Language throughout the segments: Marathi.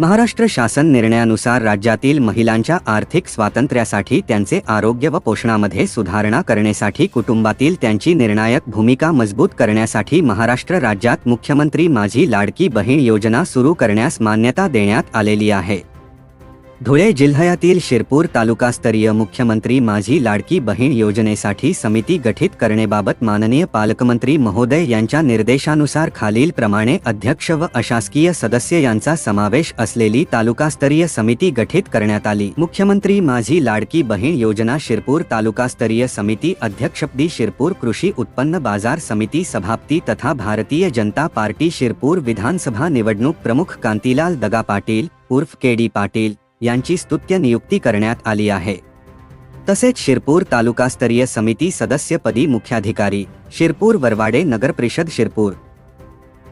महाराष्ट्र शासन निर्णयानुसार राज्यातील महिलांच्या आर्थिक स्वातंत्र्यासाठी त्यांचे आरोग्य व पोषणामध्ये सुधारणा करण्यासाठी कुटुंबातील त्यांची निर्णायक भूमिका मजबूत करण्यासाठी महाराष्ट्र राज्यात मुख्यमंत्री माझी लाडकी बहीण योजना सुरू करण्यास मान्यता देण्यात आलेली आहे. धुळे जिल्ह्यातील शिरपूर तालुकास्तरीय मुख्यमंत्री माझी लाडकी बहीण योजनेसाठी समिती गठीत करण्याबाबत माननीय पालकमंत्री महोदय यांच्या निर्देशानुसार खालील प्रमाणे अध्यक्ष व अशासकीय सदस्य यांचा समावेश असलेली तालुकास्तरीय समिती गठीत करण्यात आली. मुख्यमंत्री माझी लाडकी बहीण योजना शिरपूर तालुकास्तरीय समिती अध्यक्षपदी शिरपूर कृषी उत्पन्न बाजार समिती सभापती तथा भारतीय जनता पार्टी शिरपूर विधानसभा निवडणूक प्रमुख कांतीलाल दगा पाटील उर्फ के. डी. पाटील यांची स्तुत्य नियुक्ती करण्यात आली आहे. तसेच शिरपूर तालुकास्तरीय समिती सदस्यपदी मुख्याधिकारी शिरपूर वरवाडे नगर परिषद शिरपूर.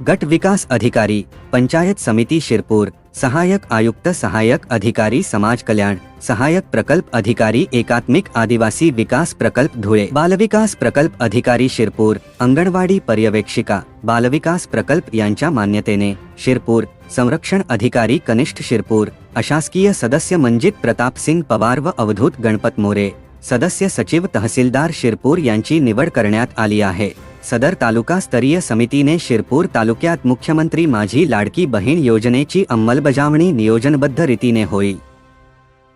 गट विकास अधिकारी पंचायत समिती शिरपूर सहायक आयुक्त सहायक अधिकारी समाज कल्याण सहायक प्रकल्प अधिकारी एकात्मिक आदिवासी विकास प्रकल्प धुळे बालविकास प्रकल्प अधिकारी शिरपूर अंगणवाडी पर्यवेक्षिका बालविकास प्रकल्प यांच्या मान्यतेने शिरपूर संरक्षण अधिकारी कनिष्ठ शिरपूर अशासकीय सदस्य मंजित प्रताप सिंग पवार व अवधूत गणपत मोरे. सदस्य सचिव तहसीलदार शिरपूर यांची निवड करण्यात आली आहे. सदर तालुका स्तरीय समितीने शिरपूर तालुक्यात मुख्यमंत्री माझी लाडकी बहीण योजनेची अंमलबजावणी नियोजनबद्ध रीतीने होईल.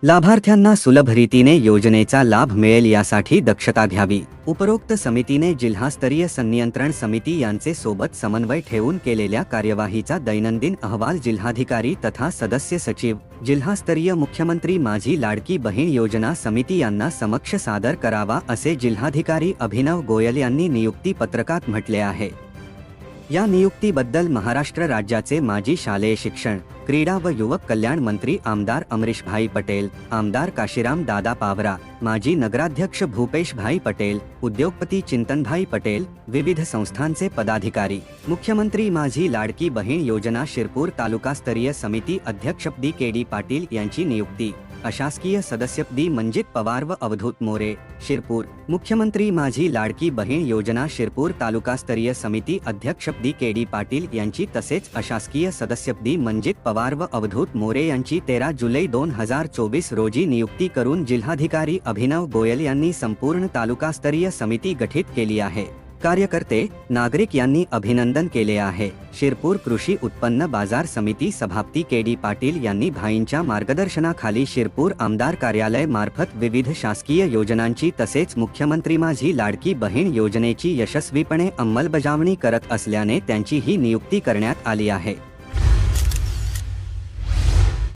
लाभार्थ्यांना सुलभ रीतीने योजनेचा लाभ मिळेल यासाठी दक्षता घ्यावी. उपरोक्त समितीने जिल्हास्तरीय संनियंत्रण समिती यांचे सोबत समन्वय ठेवून केलेल्या कार्यवाहीचा दैनंदिन अहवाल जिल्हाधिकारी तथा सदस्य सचिव जिल्हास्तरीय मुख्यमंत्री माझी लाडकी बहीण योजना समिती यांना समक्ष सादर करावा असे जिल्हाधिकारी अभिनव गोयल यांनी नियुक्ती पत्रकात म्हटले आहे. या नियुक्तीबद्दल महाराष्ट्र राज्याचे माजी शालेय शिक्षण क्रीडा व युवक कल्याण मंत्री आमदार अमरीशभाई पटेल आमदार काशीराम दादा पावरा माजी नगराध्यक्ष भूपेशभाई पटेल उद्योगपती चिंतनभाई पटेल विविध संस्थांचे पदाधिकारी. मुख्यमंत्री माझी लाडकी बहीण योजना शिरपूर तालुकास्तरीय समिती अध्यक्ष डी के डी पाटील यांची नियुक्ती. अशासकीय सदस्यपदी मंजित पवार व अवधूत मोरे शिरपूर. मुख्यमंत्री माझी लाडकी बहीण योजना शिरपूर तालुकास्तरीय समिती अध्यक्षपदी के डी पाटील यांची तसेच अशासकीय सदस्यपदी मंजित पवार व अवधूत मोरे यांची तेरा जुलै दोन हजार चोवीस रोजी नियुक्ती करून जिल्हाधिकारी अभिनव गोयल यांनी संपूर्ण तालुकास्तरीय समिती गठीत केली आहे. कार्यकर्ते नागरिक यांनी अभिनंदन केले आहे. शिरपूर कृषी उत्पन्न बाजार समिती सभापती के डी पाटील यांनी भाईंच्या मार्गदर्शनाखाली शिरपूर आमदार कार्यालय मार्फत विविध शासकीय योजनांची तसेच मुख्यमंत्री माझी लाडकी बहीण योजनेची यशस्वीपणे अंमलबजावणी करत असल्याने त्यांची ही नियुक्ती करण्यात आली आहे.